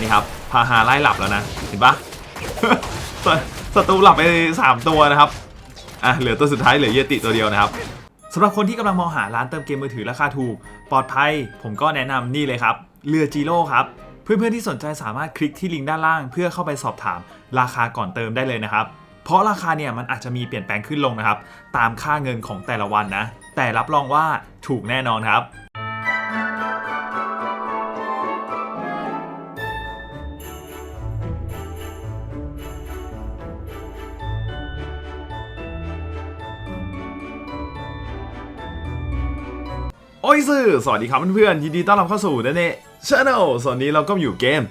นี่ครับพาหาไล่หลับแล้วนะ เห็นปะศัตรูหลับไปสามตัวนะครับ อะ เหลือตัวสุดท้ายเหลือเยติตัวเดียวนะครับสำหรับคนที่กำลังมองหาร้านเติมเกมมือถือราคาถูก ปลอดภัย ผมก็แนะนำนี่เลยครับเรือจีโร่ครับ เพื่อนๆที่สนใจสามารถคลิกที่ลิงก์ด้านล่าง เพื่อเข้าไปสอบถามราคาก่อนเติมได้เลยนะครับ เพราะราคาเนี่ยมันอาจจะมีเปลี่ยนแปลงขึ้นลงนะครับ ตามค่าเงินของแต่ละวันนะ แต่รับรองว่าถูกแน่นอนครับ โอ้ยสื่อสวัสดีครับเพื่อนๆยินดีต้อนรับเข้าสู่เนเน่ชาแนลส่วนนี้เราก็อยู่เกม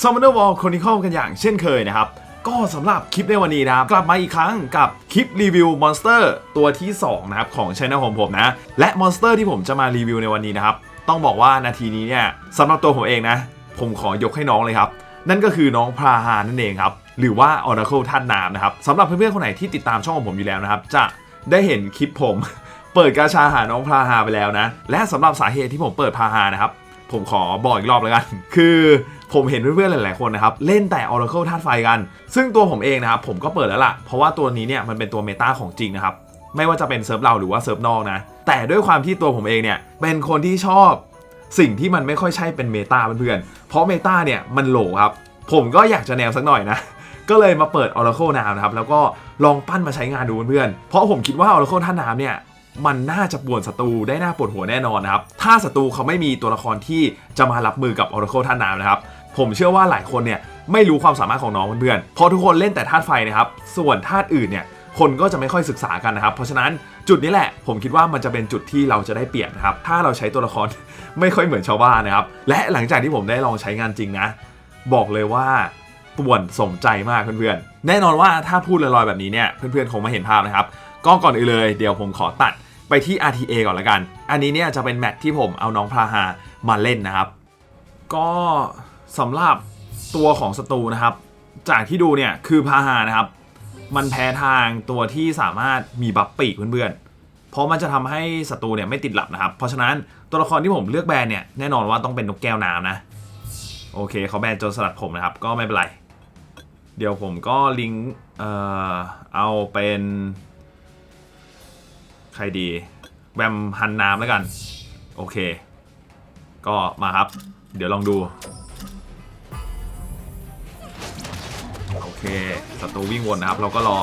Summoner War Chronicle กันอย่างเช่นเคยนะครับ ก็สำหรับคลิปในวันนี้นะครับ กลับมาอีกครั้งกับคลิปรีวิวมอนสเตอร์ตัวที่ 2 นะครับ ของช anel ของผมนะ และมอนสเตอร์ที่ผมจะมารีวิวในวันนี้นะครับ ต้องบอกว่านาทีนี้เนี่ยสำหรับตัวผมเองนะ ผมขอยกให้น้องเลยครับ นั่นก็คือน้องพราหานั่นเองครับหรือว่า Oracle ท่านน้ำนะครับสำหรับเพื่อนๆคนไหนที่ติดตามช่องของผมอยู่แล้วนะครับจะได้เห็นคลิปผม เปิดกาชาหาน้องพาหาไปแล้วนะ และสำหรับสาเหตุที่ผมเปิดพาหานะครับ ผมขอบอกอีกรอบแล้วกัน คือผมเห็นเพื่อนๆหลายๆคนนะครับ เล่นแต่ Oracle ธาตุไฟกัน ซึ่งตัวผมเองนะครับ ผมก็เปิดแล้วล่ะ เพราะว่าตัวนี้เนี่ยมันเป็นตัวเมตาของจริงนะครับ ไม่ว่าจะเป็นเซิร์ฟเราหรือว่าเซิร์ฟนอกนะ แต่ด้วยความที่ตัวผมเองเนี่ยเป็นคนที่ชอบสิ่งที่มันไม่ค่อยใช่เป็นเมตาเพื่อนๆ เพราะเมตาเนี่ยมันโหลครับ ผมก็อยากจะแนวสักหน่อยนะ ก็เลยมาเปิด Oracle น้ำนะครับ แล้วก็ลองปั้นมาใช้งานดูเพื่อนๆ เพราะผมคิดว่า Oracle ท่าน้ำเนี่ย มันน่าจะป่วนศัตรูได้น่าปวดหัวแน่นอนนะครับ ถ้าศัตรูเขาไม่มีตัวละครที่จะมารับมือกับ Oracle ท่าน้ำนะครับ ผมเชื่อว่าหลายคนเนี่ยไม่รู้ความสามารถของน้องเพื่อนๆเพราะทุกคนเล่นแต่ธาตุไฟนะครับ ส่วนธาตุอื่นเนี่ยคนก็จะไม่ค่อยศึกษากันนะครับ เพราะฉะนั้นจุดนี้แหละ ผมคิดว่ามันจะเป็นจุดที่เราจะได้เปรียบนะครับ ถ้าเราใช้ตัวละครไม่ค่อยเหมือนชาวบ้านนะครับ และหลังจากที่ผมได้ลองใช้งานจริงนะ บอกเลยว่าป่วนสมใจมากเพื่อนๆ แน่นอนว่าถ้าพูดลอยๆแบบนี้เนี่ยเพื่อนๆคงไม่เห็นภาพนะครับก็ก่อนอื่นเลยเดี๋ยวผมขอตัด ไปที่ RTA ก่อนละกัน อันนี้เนี่ยจะเป็นแมตช์ที่ผมเอาน้องพราหามาเล่นนะครับ ก็สำหรับตัวของศัตรูนะครับ จากที่ดูเนี่ยคือพาหานะครับ มันแพ้ทางตัวที่สามารถมีบัฟปีกเพื่อนๆ เพราะมันจะทำให้ศัตรูเนี่ยไม่ติดหลับนะครับ เพราะฉะนั้นตัวละครที่ผมเลือกแบนเนี่ยแน่นอนว่าต้องเป็นนกแก้วน้ำนะ โอเคเขาแบนจรสลัดผมนะครับ ก็ไม่เป็นไร เดี๋ยวผมก็ลิงก์เอ่อเอาเป็น รดี แวมฮันน้ำแล้วกัน โอเค ก็มาครับ เดี๋ยวลองดู โอเคศัตรูวิ่งวนนะครับ เราก็รอ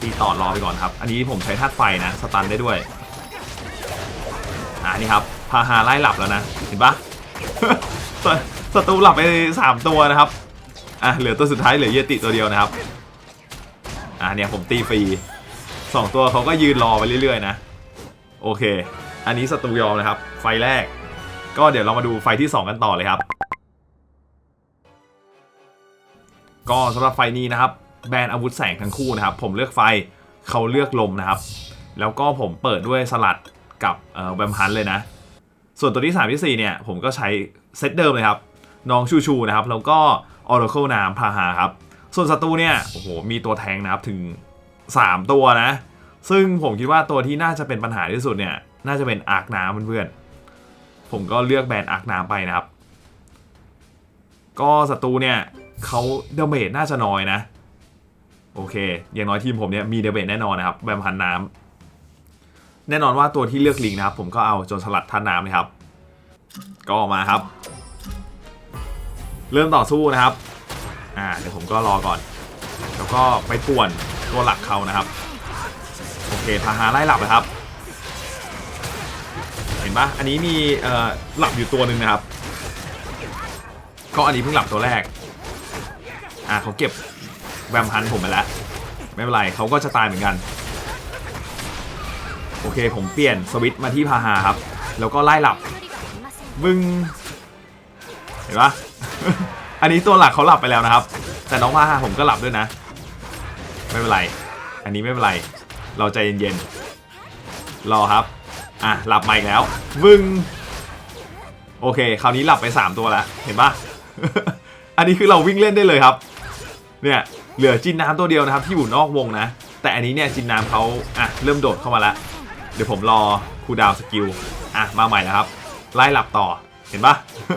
ตีต่อรอไปก่อนครับ อันนี้ผมใช้ธาตุไฟนะ สตันได้ด้วย อ่านี่ครับ พาหาไล่หลับแล้วนะ เห็นปะศัตรูหลับไปสามตัวนะครับ อะเหลือตัวสุดท้ายเหลือเยติตัวเดียวนะครับ อ่าเนี่ยผมตีฟรี สองตัวเขาก็ยืนรอไปเรื่อยๆนะ โอเค อันนี้ศัตรูยอมนะครับ ไฟแรก ก็เดี๋ยวเรามาดูไฟที่ 2 กันต่อเลยครับ ก็สำหรับไฟนี้นะครับ แบนอาวุธแสงทั้งคู่นะครับ ผมเลือกไฟเขาเลือกลมนะครับ แล้วก็ผมเปิดด้วยสลัดกับแวมฮันเลยนะ ส่วนตัวที่ 3 ที่ 4 เนี่ย ผมก็ใช้เซตเดิมเลยครับ น้องชูชูนะครับ แล้วก็ Oracle น้ำพาหาครับ ส่วนศัตรูเนี่ย โอ้โห มีตัวแทงนะครับ ถึง 3 ตัวนะ ซึ่งผมคิดว่าตัวที่น่าจะเป็นปัญหาที่สุดเนี่ย น่าจะเป็นอาร์คน้ำเพื่อนๆ ผมก็เลือกแบนอาร์คน้ำไปนะครับ ก็ศัตรูเนี่ยเขาเดเมจน่าจะน้อยนะ โอเค อย่างน้อยทีมผมเนี่ยมีเดเมจแน่นอนนะครับ แบมพันน้ำแน่นอนว่าตัวที่เลือกลิงนะครับ ผมก็เอาโจนสลัดท่านน้ำเลยครับ ก็ออกมาครับ เริ่มต่อสู้นะครับ อ่าเดี๋ยวผมก็รอก่อน แล้วก็ไปป่วน ตัวหลักเขานะครับ โอเคพาหาไล่หลับนะครับ เห็นปะอันนี้มีหลับอยู่ตัวหนึ่งนะครับ ก็อันนี้เพิ่งหลับตัวแรก อ่าเขาเก็บแวมพันผมไปแล้วไม่เป็นไรเขาก็จะตายเหมือนกัน โอเคผมเปลี่ยนสวิตมาที่พาหาครับ แล้วก็ไล่หลับมึงเห็นปะอันนี้ตัวหลักเขาหลับไปแล้วนะครับ แต่น้องพาหาผมก็หลับด้วยนะ ไม่เป็นไร อันนี้ไม่เป็นไร เราใจเย็นๆ รอครับ อะ หลับมาอีกแล้ว วึง โอเค คราวนี้หลับไป 3 ตัวแล้ว เห็นปะอันนี้คือเราวิ่งเล่นได้เลยครับ เนี่ย เหลือจินน้ำตัวเดียวนะครับ ที่อยู่นอกวงนะ แต่อันนี้เนี่ยจินน้ำเขาอะ เริ่มโดดเข้ามาแล้วเดี๋ยวผมรอคูดาวสกิล อะ มาใหม่แล้วครับ ไล่หลับต่อ เห็นปะค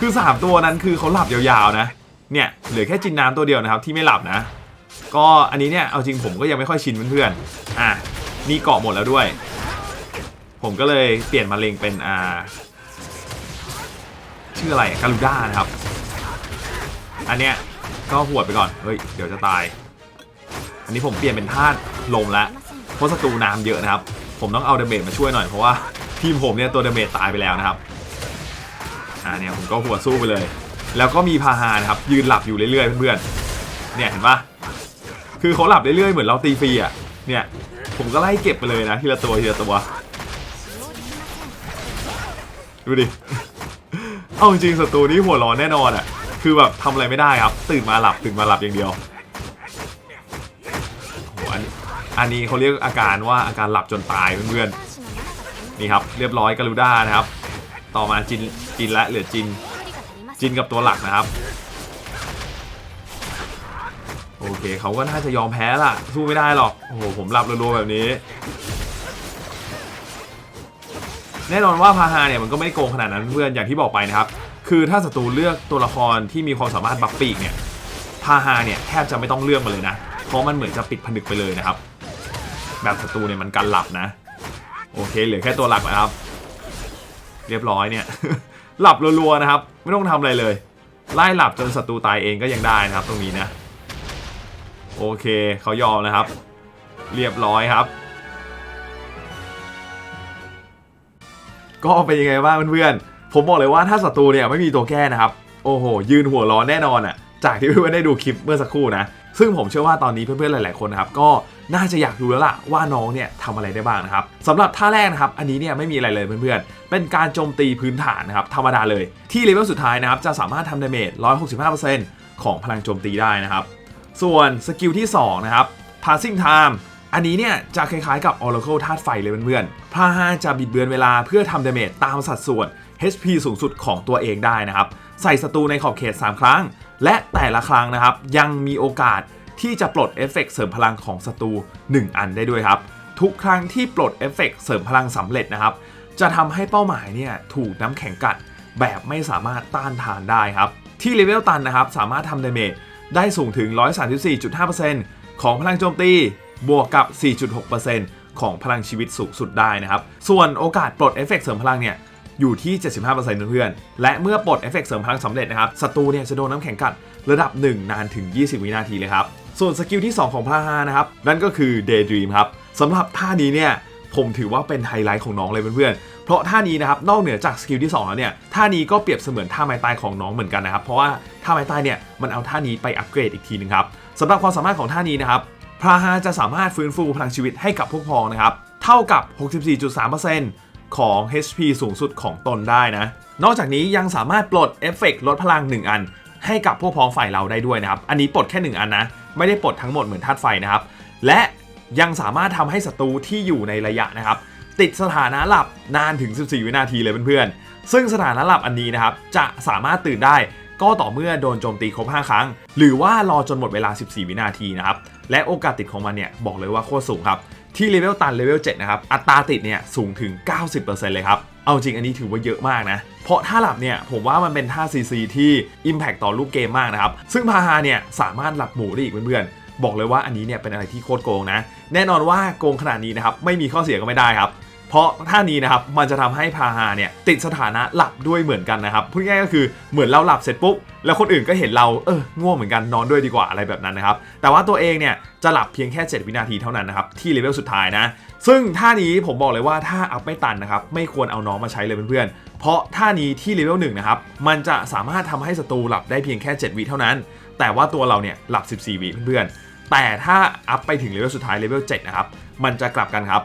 คือ 3 ตัวนั้นคือเขาหลับยาวๆนะ เนี่ย เหลือแค่จินน้ำตัวเดียวนะครับที่ไม่หลับนะ ก็อันนี้เนี่ยเอาจริงผมก็ยังไม่ค่อยชินเพื่อนๆอะนี่เกาะหมดแล้วด้วย ผมก็เลยเปลี่ยนมาเลงเป็นอ่าชื่ออะไรกาลูด้านะครับ อันเนี้ยก็หวดไปก่อนเฮ้ยเดี๋ยวจะตาย อันนี้ผมเปลี่ยนเป็นธาตุลมล้วเพราะศัตรูน้ำเยอะนะครับ ผมต้องเอาเดเมจมาช่วยหน่อยเพราะว่าทีมผมเนี่ยตัวเดเมจตายไปแล้วนะครับอ่าเนี่ยผมก็หัวสู้ไปเลย แล้วก็มีพาหานะครับยืนหลับอยู่เรื่อยๆเพื่อนๆเนี่ยเห็นปะ คือเขาหลับเรื่อยๆเหมือนเราตีฟรีอะเนี่ยผมก็ไล่เก็บไปเลยนะทีละตัวทีละตัวดูดิ เอาจริงศัตรูนี้หัวร้อนแน่นอนอะ คือแบบทำอะไรไม่ได้ครับ ตื่นมาหลับตื่นมาหลับอย่างเดียวโหอันอันนี้เขาเรียกอาการว่าอาการหลับจนตายเพื่อนๆ นี่ครับ เรียบร้อยกาลูด้านะครับ ต่อมาจินจินและเหลือจินจินกับตัวหลักนะครับ เคเขาก็น่าจะยอมแพ้ล่ะ สู้ไม่ได้หรอก โอ้โห ผมหลับรัวๆแบบนี้ แน่นอนว่าพาฮาเนี่ยมันก็ไม่ได้โกงขนาดนั้นเพื่อนอย่างที่บอกไปนะครับ คือถ้าศัตรูเลือกตัวละครที่มีความสามารถบัฟปีกเนี่ยพาฮาเนี่ยแทบจะไม่ต้องเลือกมาเลยนะ เพราะมันเหมือนจะปิดผนึกไปเลยนะครับ แบบศัตรูเนี่ยมันกันหลับนะ โอเคเหลือแค่ตัวหลักนะครับ เรียบร้อยเนี่ย หลับรัวๆนะครับ ไม่ต้องทำอะไรเลย ไล่หลับจนศัตรูตายเองก็ยังได้นะครับ ตรงนี้นะ โอเคเขายอมนะครับ เรียบร้อยครับ ก็เป็นยังไงบ้างเพื่อนๆผมบอกเลยว่าถ้าศัตรูเนี่ยไม่มีตัวแก้นะครับ โอ้โห ยืนหัวร้อนแน่นอนอะ จากที่เพื่อนๆได้ดูคลิปเมื่อสักครู่นะซึ่งผมเชื่อว่าตอนนี้เพื่อนๆหลาย ๆคนนะครับก็น่าจะอยากดูแล้วล่ะว่าน้องเนี่ยทำอะไรได้บ้างนะครับสำหรับท่าแรกนะครับ อันนี้เนี่ยไม่มีอะไรเลยเพื่อนๆ เป็นการโจมตีพื้นฐานนะครับธรรมดาเลย ที่เลเวลสุดท้ายนะครับจะสามารถทำดาเมจ165%ของพลังโจมตีได้นะครับ ส่วนสกิลที่ 2 นะครับ passing time อันนี้เนี่ยจะคล้ายๆกับ Oracle ธาตุไฟเลยเพื่อนๆพาฮาจะบิดเบือนเวลาเพื่อทำดาเมจตามสัดส่วน HP สูงสุดของตัวเองได้นะครับ ใส่ศัตรูในขอบเขต 3 ครั้ง และแต่ละครั้งนะครับ ยังมีโอกาสที่จะปลดเอฟเฟกต์เสริมพลังของศัตรู1 อันได้ด้วยครับ ทุกครั้งที่ปลดเอฟเฟกต์เสริมพลังสำเร็จนะครับ จะทำให้เป้าหมายเนี่ยถูกน้ำแข็งกัดแบบไม่สามารถต้านทานได้ครับ ที่เลเวลตันนะครับสามารถทำดาเมจ ได้สูงถึง 134.5%ของพลังโจมตี บวกกับ 4.6%ของพลังชีวิตสูงสุดได้นะครับ ส่วนโอกาสปลดเอฟเฟกต์เสริมพลังเนี่ยอยู่ที่ 75%เพื่อนๆ และเมื่อปลดเอฟเฟกต์เสริมพลังสำเร็จนะครับ ศัตรูเนี่ยจะโดนน้ำแข็งกัดระดับ 1 นานถึง 20 วินาทีเลยครับ ส่วนสกิลที่ 2 ของพาฮานะครับ นั่นก็คือ Daydream ครับสำหรับท่านี้เนี่ยผมถือว่าเป็นไฮไลท์ของน้องเลยเพื่อนๆ เพราะท่านี้นะครับนอกเหนือจากสกิลที่2แล้วเนี่ยท่านี้ก็เปรียบเสมือนท่าไม้ตายของน้องเหมือนกันนะครับเพราะว่าท่าไม้ตายเนี่ยมันเอาท่านี้ไปอัปเกรดอีกทีนึงครับสำหรับความสามารถของท่านี้นะครับพราฮาจะสามารถฟื้นฟูพลังชีวิตให้กับพวกพ้องนะครับเท่ากับ 64.3%ของ HP สูงสุดของตนได้นะ นอกจากนี้ยังสามารถปลดเอฟเฟกต์ลดพลัง 1 อัน ให้กับพวกพ้องฝ่ายเราได้ด้วยนะครับ อันนี้ปลดแค่ 1 อันนะ ไม่ได้ปลดทั้งหมดเหมือนธาตุไฟนะครับ และยังสามารถทำให้ศัตรูที่อยู่ในระยะนะครับ ติดสถานะหลับนานถึง 14 วินาทีเลยเพื่อนๆ ซึ่งสถานะหลับอันนี้นะครับ จะสามารถตื่นได้ก็ต่อเมื่อโดนโจมตีครบ 5 ครั้ง หรือว่ารอจนหมดเวลา 14 วินาทีนะครับ และโอกาสติดของมันเนี่ยบอกเลยว่าโคตรสูงครับ ที่เลเวลตันเลเวล7นะครับ อัตราติดเนี่ยสูงถึง 90%เลยครับ เอาจริงอันนี้ถือว่าเยอะมากนะ เพราะท่าหลับเนี่ยผมว่ามันเป็นท่า CC ที่ Impact ต่อรูปเกมมากนะครับ ซึ่งพาฮาเนี่ยสามารถหลับหมูได้อีกเพื่อนๆ บอกเลยว่าอันนี้เนี่ยเป็นอะไรที่โคตรโกงนะ แน่นอนว่าโกงขนาดนี้นะครับไม่มีข้อเสียก็ไม่ได้ครับ เพราะท่านี้นะครับมันจะทำให้พาฮาเนี่ยติดสถานะหลับด้วยเหมือนกันนะครับพูดง่ายก็คือเหมือนเราหลับเสร็จปุ๊บแล้วคนอื่นก็เห็นเราเออง่วงเหมือนกันนอนด้วยดีกว่าอะไรแบบนั้นนะครับแต่ว่าตัวเองเนี่ยจะหลับเพียงแค่ 7 วินาทีเท่านั้นนะครับที่เลเวลสุดท้ายนะซึ่งท่านี้ผมบอกเลยว่าถ้าอัพไม่ตันนะครับไม่ควรเอาน้องมาใช้เลยเพื่อนๆเพราะท่านี้ที่เลเวลหนึ่งนะครับมันจะสามารถทำให้ศัตรูหลับได้เพียงแค่ 7 วิเท่านั้น แต่ว่าตัวเราเนี่ยหลับ 14 วิเพื่อนๆแต่ถ้าอัพไปถึงเลเวลสุดท้ายเลเวล7นะครับมันจะกลับกันครับ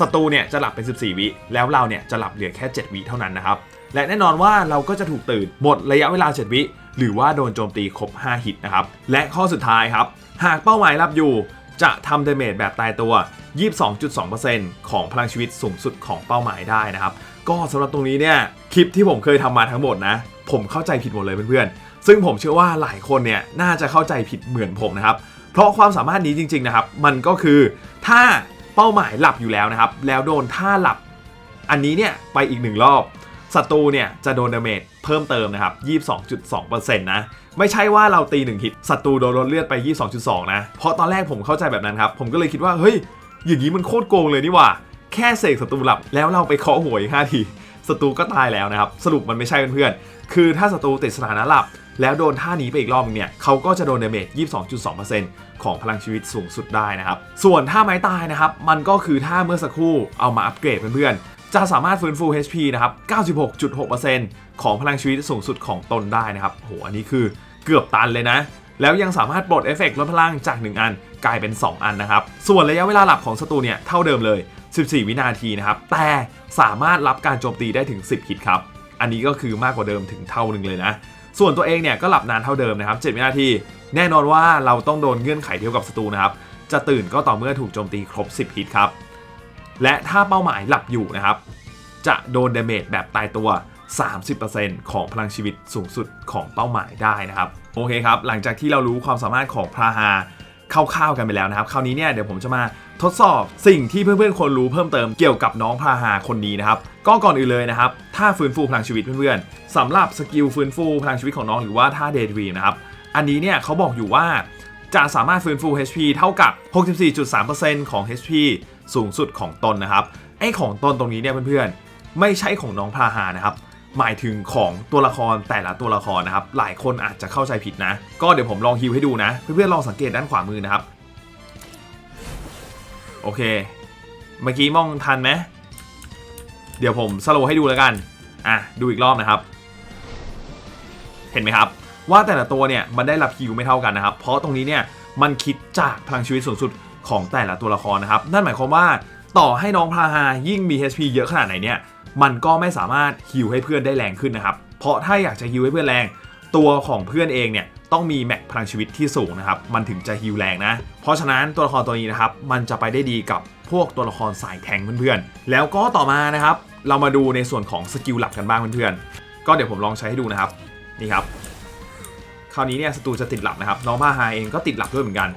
ศัตรูเนี่ยจะหลับเป็น 14 วิแล้วเราเนี่ยจะหลับเหลือแค่ 7 วิเท่านั้นนะครับและแน่นอนว่าเราก็จะถูกตื่นหมดระยะเวลา 7 วิหรือว่าโดนโจมตีครบ 5 ฮิตนะครับและข้อสุดท้ายครับหากเป้าหมายหลับอยู่จะทำเดเมจแบบตายตัว 22.2%ของพลังชีวิตสูงสุดของเป้าหมายได้นะครับ ก็สำหรับตรงนี้เนี่ยคลิปที่ผมเคยทำมาทั้งหมดนะ ผมเข้าใจผิดหมดเลยเพื่อนๆ ซึ่งผมเชื่อว่าหลายคนเนี่ยน่าจะเข้าใจผิดเหมือนผมนะครับ เพราะความสามารถนี้จริงๆนะครับ มันก็คือถ้า เป้าหมายหลับอยู่แล้วนะครับ แล้วโดนท่าหลับ อันนี้เนี่ยไปอีกหนึ่งรอบศัตรูเนี่ยจะโดนดาเมจเพิ่มเติมนะครับ 22.2%นะ ไม่ใช่ว่าเราตี1ฮิตศัตรูโดนลดเลือดไป 22.2 นะ เพราะตอนแรกผมเข้าใจแบบนั้นครับ ผมก็เลยคิดว่า เฮ้ย อย่างนี้มันโคตรโกงเลยนี่ว่า แค่เสกศัตรูหลับ แล้วเราไปเคาะหัวอีก5ทีศัตรูก็ตายแล้วนะครับ สรุปมันไม่ใช่เพื่อนๆ คือถ้าศัตรูติดสถานะหลับ แล้วโดนท่านี้ไปอีกรอบนึงเนี่ยเขาก็จะโดนเดเมจ22.2%ของพลังชีวิตสูงสุดได้นะครับ ส่วนท่าไม้ตายนะครับ มันก็คือท่าเมื่อสักครู่เอามาอัปเกรดเพื่อนๆ จะสามารถฟื้นฟู HP นะครับ 96.6%ของพลังชีวิตสูงสุดของตนได้นะครับโหอันนี้คือเกือบตันเลยนะแล้วยังสามารถปลดเอฟเฟกต์ลดพลังจาก 1 อันกลายเป็น 2 อันนะครับ ส่วนระยะเวลาหลับของศัตรูเนี่ยเท่าเดิมเลย 14 วินาทีนะครับ แต่สามารถรับการโจมตีได้ถึง 10ฮิตครับ อันนี้ก็คือมากกว่าเดิมถึงเท่านึงเลยนะ ส่วนตัวเองเนี่ยก็หลับนานเท่าเดิมนะครับ7วินาที แน่นอนว่าเราต้องโดนเงื่อนไขเดียวกับศัตรูนะครับ จะตื่นก็ต่อเมื่อถูกโจมตีครบ 10ฮิตครับ และถ้าเป้าหมายหลับอยู่นะครับ จะโดนเดเมจแบบตายตัว 30%ของพลังชีวิตสูงสุดของเป้าหมายได้นะครับ โอเคครับ หลังจากที่เรารู้ความสามารถของพราฮา คร่าวๆกันไปแล้วนะครับคราวนี้เนี่ยเดี๋ยวผมจะมาทดสอบสิ่งที่เพื่อนๆควรรู้เพิ่มเติมเกี่ยวกับน้องพาฮาคนนี้นะครับก็ก่อนอื่นเลยนะครับถ้าฟื้นฟูพลังชีวิตเพื่อนๆสำหรับสกิลฟื้นฟูพลังชีวิตของน้องหรือว่าท่าเดย์ดรีมนะครับอันนี้เนี่ยเขาบอกอยู่ว่าจะสามารถฟื้นฟู HP เท่ากับ 64.3%ของ HP สูงสุดของตนนะครับไอ้ของตนตรงนี้เนี่ยเพื่อนๆไม่ใช่ของน้องพาหานะครับ หมายถึงของตัวละครแต่ละตัวละครนะครับ หลายคนอาจจะเข้าใจผิดนะ ก็เดี๋ยวผมลองฮิวให้ดูนะ เพื่อนๆลองสังเกตด้านขวามือนะครับ โอเค เมื่อกี้มองทันไหมเดี๋ยวผมสโลว์ให้ดูแล้วกัน อะ ดูอีกรอบนะครับ เห็นไหมครับ ว่าแต่ละตัวเนี่ยมันได้รับฮิวไม่เท่ากันนะครับ เพราะตรงนี้เนี่ยมันคิดจากพลังชีวิตสูงสุดของแต่ละตัวละครนะครับ นั่นหมายความว่าต่อให้น้องพาฮายิ่งมี HP เยอะขนาดไหนเนี่ย มันก็ไม่สามารถฮิวให้เพื่อนได้แรงขึ้นนะครับ เพราะถ้าอยากจะฮิวให้เพื่อนแรง ตัวของเพื่อนเองเนี่ยต้องมีแม็กพลังชีวิตที่สูงนะครับ มันถึงจะฮิวแรงนะ เพราะฉะนั้นตัวละครตัวนี้นะครับ มันจะไปได้ดีกับพวกตัวละครสายแทงเพื่อนๆ แล้วก็ต่อมานะครับ เรามาดูในส่วนของสกิลหลักกันบ้างเพื่อนๆ ก็เดี๋ยวผมลองใช้ให้ดูนะครับ นี่ครับ คราวนี้เนี่ยศัตรูจะติดหลับนะครับ น้องพาฮาเองก็ติดหลับด้วยเหมือนกัน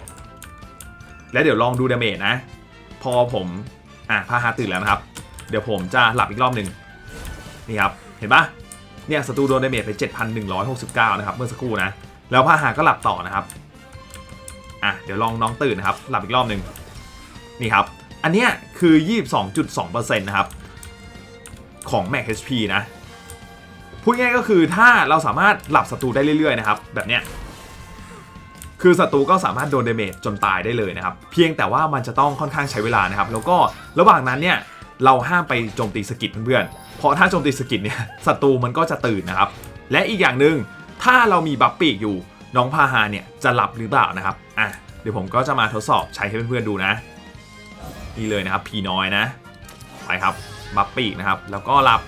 และเดี๋ยวลองดูดาเมจนะ พอผม อะพาฮาตื่นแล้วนะครับ เดี๋ยวผมจะหลับอีกรอบหนึ่งนี่ครับ เห็นปะเนี่ยศัตรูโดนดาเมจไป 7,169 นะครับ เมื่อสักครู่นะ แล้วพาหาก็หลับต่อนะครับ อะ เดี๋ยวลองน้องตื่นนะครับ หลับอีกรอบหนึ่งนี่ครับ อันเนี้ยคือ 22.2%นะครับ ของ Max HP นะ พูดง่ายก็คือถ้าเราสามารถหลับศัตรูได้เรื่อยๆนะครับ แบบเนี้ย คือศัตรูก็สามารถโดนเดเมจจนตายได้เลยนะครับ เพียงแต่ว่ามันจะต้องค่อนข้างใช้เวลานะครับ แล้วก็ระหว่างนั้นเนี่ย เราห้ามไปโจมตีสกิดเพื่อนๆ เพราะถ้าโจมตีสกิดเนี่ยศัตรูมันก็จะตื่นนะครับ และอีกอย่างหนึ่งถ้าเรามีบัฟปีกอยู่น้องพาฮาเนี่ยจะหลับหรือเปล่านะครับอะเดี๋ยวผมก็จะมาทดสอบใช้ให้เพื่อนๆดูนะนี่เลยนะครับพีน้อยนะไปครับบัฟปีกนะครับ แล้วก็หลับ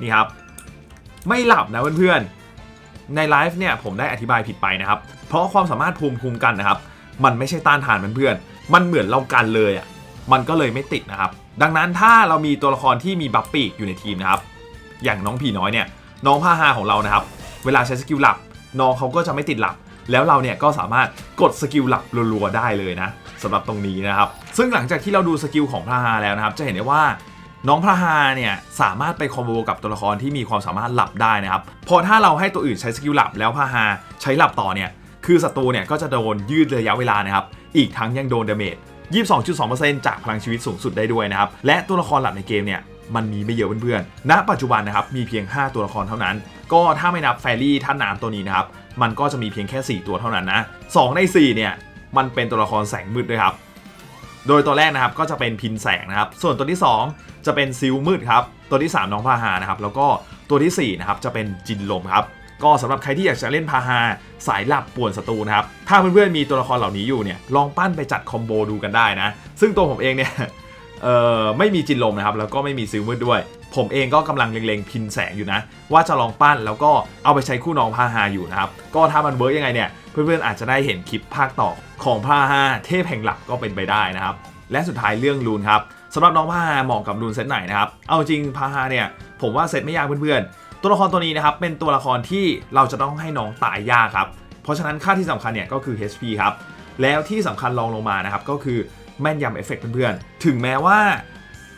นี่ครับ ไม่หลับนะเพื่อนๆในไลฟ์เนี่ยผมได้อธิบายผิดไปนะครับ เพราะความสามารถภูมิคุ้มกันนะครับ มันไม่ใช่ต้านทานเพื่อนๆมันเหมือนเรากันเลยอะมันก็เลยไม่ติดนะครับ ดังนั้นถ้าเรามีตัวละครที่มีบัฟปีกอยู่ในทีมนะครับ อย่างน้องผีน้อยเนี่ยน้องผ้าฮาของเรานะครับ เวลาใช้สกิลหลับน้องเขาก็จะไม่ติดหลับ แล้วเราเนี่ยก็สามารถกดสกิลหลับรัวๆได้เลยนะสำหรับตรงนี้นะครับ ซึ่งหลังจากที่เราดูสกิลของพระฮาแล้วนะครับ จะเห็นได้ว่าน้องพระฮาเนี่ยสามารถไปคอมโบกับตัวละครที่มีความสามารถหลับได้นะครับพราะถ้าเราให้ตัวอื่นใช้สกิลหลับแล้วพระฮาใช้หลับต่อเนี่ย คือศัตรูเนี่ยก็จะโดนยืดระยะเวลานะครับ อีกทั้งยังโดนดาเมจ22.2%จากพลังชีวิตสูงสุดได้ด้วยนะครับ และตัวละครหลับในเกมเนี่ยมันมีไม่เยอะเพื่อนๆ ณ ปัจจุบันนะครับมีเพียง 5 ตัวละครเท่านั้น ก็ถ้าไม่นับแฟรี่ท่านน้ำตัวนี้นะครับ มันก็จะมีเพียงแค่ 4 ตัวเท่านั้นนะ 2 ใน 4 เนี่ยมันเป็นตัวละครแสงมืดด้วยครับ โดยตัวแรกนะครับก็จะเป็นพินแสงนะครับ ส่วนตัวที่ 2 จะเป็นซิลมืดครับ ตัวที่ 3 น้องพาหานะครับ แล้วก็ตัวทีสี่4นะครับจะเป็นจินลมครับ ก็สำหรับใครที่อยากจะเล่นพาหาสายหลับป่วนศัตรูนะครับ ถ้าเพื่อนๆมีตัวละครเหล่านี้อยู่เนี่ยลองปั้นไปจัดคอมโบดูกันได้นะ ซึ่งตัวผมเองเนี่ยเอ่อไม่มีจินลมนะครับ แล้วก็ไม่มีซิลมืดด้วย ผมเองก็กำลังเล็งๆพินแสงอยู่นะ ว่าจะลองปั้นแล้วก็เอาไปใช้คู่น้องพาหาอยู่นะครับ ก็ถ้ามันเวิร์กยังไงเนี่ยเพื่อนๆอาจจะได้เห็นคลิปภาคต่อของพาหาเทพแห่งหลับก็เป็นไปได้นะครับ และสุดท้ายเรื่องรูนครับสำหรับน้องพาหาเหมาะกับรูนเซตไหนนะครับเอาจริงพาหาเนี่ยผมว่าเซตไม่ยากเพื่อนๆ ตัวละครตัวนี้นะครับเป็นตัวละครที่เราจะต้องให้น้องตายยากครับเพราะฉะนั้นค่าที่สำคัญเนี่ยก็คือ HP ครับแล้วที่สำคัญรองลงมานะครับก็คือแม่นยำเอฟเฟกต์เพื่อนๆถึงแม้ว่า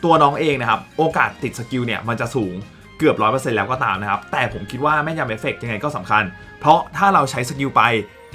ตัวน้องเองนะครับโอกาสติดสกิลเนี่ยมันจะสูงเกือบ 100%แล้วก็ตามนะครับแต่ผมคิดว่าแม่นยำเอฟเฟกต์ยังไงก็สำคัญ เพราะถ้าเราใช้สกิลไป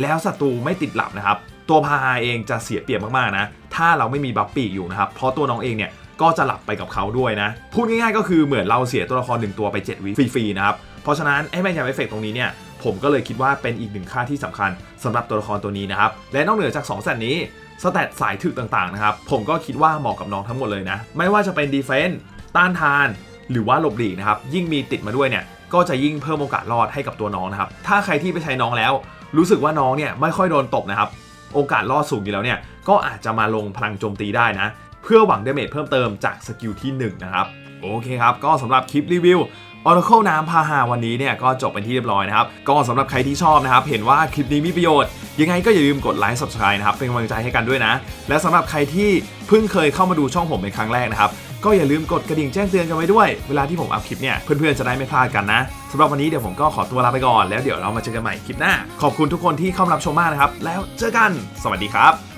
แล้วศัตรูไม่ติดหลับนะครับตัวพาฮาเองจะเสียเปรียบมากๆนะถ้าเราไม่มีบัฟปีกอยู่นะครับเพราะตัวน้องเองเนี่ย ก็จะหลับไปกับเขาด้วยนะ พูดง่ายๆก็คือเหมือนเราเสียตัวละครหนึ่งตัวไป 7วิฟรีๆนะครับ เพราะฉะนั้นไอ้แม่นยำเอฟเฟกตรงนี้เนี่ยผมก็เลยคิดว่าเป็นอีกหนึ่งค่าที่สำคัญสำหรับตัวละครตัวนี้นะครับ และนอกเหนือจาก2สแตทนี้สแตทสายถึกต่างๆนะครับผมก็คิดว่าเหมาะกับน้องทั้งหมดเลยนะ ไม่ว่าจะเป็นดีเฟนส์ต้านทาน หรือว่าหลบหลีกนะครับยิ่งมีติดมาด้วยเนี่ยก็จะยิ่งเพิ่มโอกาสรอดให้กับตัวน้องนะครับ ถ้าใครที่ไปใช้น้องแล้ว รู้สึกว่าน้องเนี่ยไม่ค่อยโดนตบนะครับ โอกาสรอดสูงอยู่แล้วเนี่ย ก็อาจจะมาลงพลังโจมตีได้นะ เพื่อหวังเดเมจเพิ่มเติมจากสกิลที่ 1 นะครับ โอเคครับ ก็สำหรับคลิปรีวิว Oracle น้ำพาหาวันนี้เนี่ยก็จบเป็นที่เรียบร้อยนะครับ ก็สำหรับใครที่ชอบนะครับ เห็นว่าคลิปนี้มีประโยชน์ ยังไงก็อย่าลืมกดไลค์ Subscribe นะครับ เป็นกำลังใจให้กันด้วยนะ และสำหรับใครที่เพิ่งเคยเข้ามาดูช่องผมเป็นครั้งแรกนะครับก็อย่าลืมกดกระดิ่งแจ้งเตือนกันไว้ด้วย เวลาที่ผมอัพคลิปเนี่ยเพื่อนๆจะได้ไม่พลาดกันนะสำหรับวันนี้เดี๋ยวผมก็ขอตัวลาไปก่อนแล้วเดี๋ยวเรามาเจอกันใหม่คลิปหน้า ขอบคุณทุกคนที่เข้ามารับชมมากนะครับ แล้วเจอกัน สวัสดีครับ